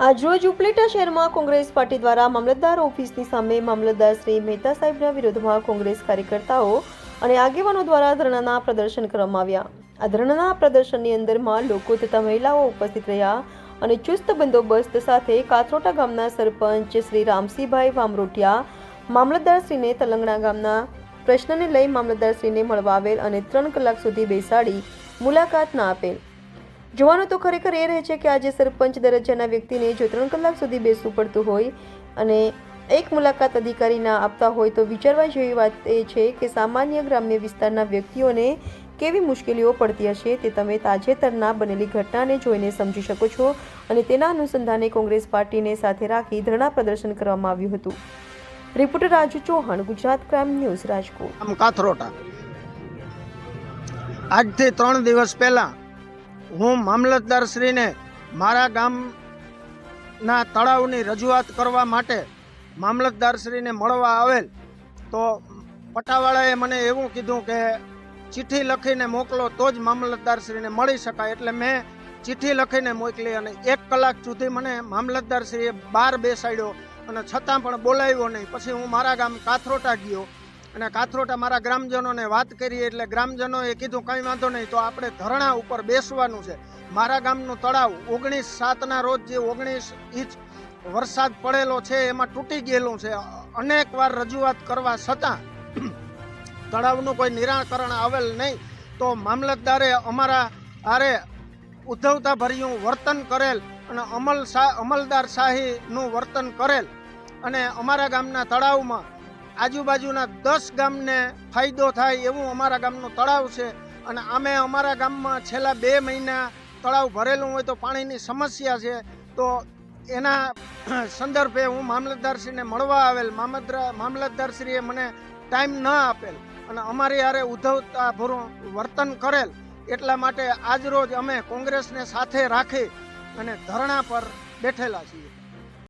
આજરોજ ઉપલેટા શહેરમાં કોંગ્રેસ પાર્ટી દ્વારા મામલતદાર ઓફિસની સામે મામલતદાર શ્રી મહેતા સાહેબના વિરોધમાં કોંગ્રેસ કાર્યકર્તાઓ અને આગેવાનો દ્વારા ધરણાના પ્રદર્શન કરવામાં આવ્યા. આ ધરણાના પ્રદર્શનની અંદરમાં લોકો તથા મહિલાઓ ઉપસ્થિત રહ્યા અને ચુસ્ત બંદોબસ્ત સાથે કાથરોટા ગામના સરપંચ શ્રી રામસિંહભાઈ વામરોટિયા મામલતદારશ્રીને તલંગણા ગામના પ્રશ્નને લઈ મામલતદારશ્રીને મળવા આવેલ અને ત્રણ કલાક સુધી બેસાડી મુલાકાત ના આપેલ. જોવાનું તો ખરેખર એ રહે છે કે આજે સરપંચ દરજ્જાના વ્યક્તિને જો ત્રણ કલાક સુધી બેસવું પડતું હોય અને એક મુલાકાત અધિકારી ના આપતા હોય તો વિચારવા જેવી વાત એ છે કે સામાન્ય ગ્રામ્ય વિસ્તારના વ્યક્તિઓને કેવી મુશ્કેલીઓ પડતી હશે તે તમે તાજેતરના બનેલી ઘટનાને જોઈને સમજી શકો છો અને તેના અનુસંધાને કોંગ્રેસ પાર્ટીને સાથે રાખી ધરણા પ્રદર્શન કરવામાં આવ્યું હતું. Reporter Raju Chauhan, Gujarat crime news Rajkot. Kathrota. આજથી ત્રણ દિવસ પહેલાં હું મામલતદારશ્રીને મારા ગામના તળાવની રજૂઆત કરવા માટે મામલતદારશ્રીને મળવા આવેલ, તો પટાવાળાએ મને એવું કીધું કે ચિઠ્ઠી લખીને મોકલો, તો જ મામલતદારશ્રીને મળી શકાય. એટલે મેં ચિઠ્ઠી લખીને મોકલી અને એક કલાક સુધી મને મામલતદારશ્રીએ બહાર બેસાડ્યો અને છતાં પણ બોલાવ્યો નહીં. પછી હું મારા ગામ કાથરોટા ગયો. અને કાથરોટા મારા ગ્રામજનોને વાત કરી એટલે ગ્રામજનોએ કીધું, કંઈ વાંધો નહીં, તો આપણે ધરણા ઉપર બેસવાનું છે. મારા ગામનું તળાવ ઓગણીસ સાતના રોજ જે ઓગણીસ ઇંચ વરસાદ પડેલો છે, એમાં તૂટી ગયેલું છે. અનેક વાર રજૂઆત કરવા છતાં તળાવનું કોઈ નિરાકરણ આવેલ નહીં. તો મામલતદારે અમારા આરે ઉદ્ધવતા ભર્યું વર્તન કરેલ અને અમલ અમલદાર શાહીનું વર્તન કરેલ. અને અમારા ગામના તળાવમાં આજુબાજુના દસ ગામને ફાયદો થાય એવું અમારા ગામનું તળાવ છે. અને અમે અમારા ગામમાં છેલ્લા બે મહિના તળાવ ભરેલું હોય તો પાણીની સમસ્યા છે. તો એના સંદર્ભે હું મામલતદારશ્રીને મળવા આવેલ. મામલતદાર મામલતદારશ્રીએ મને ટાઈમ ન આપેલ અને અમારી હારે ઉદ્ધવતા ભરું વર્તન કરેલ. એટલા માટે આજરોજ અમે કોંગ્રેસને સાથે રાખી અને ધરણા પર બેઠેલા છીએ.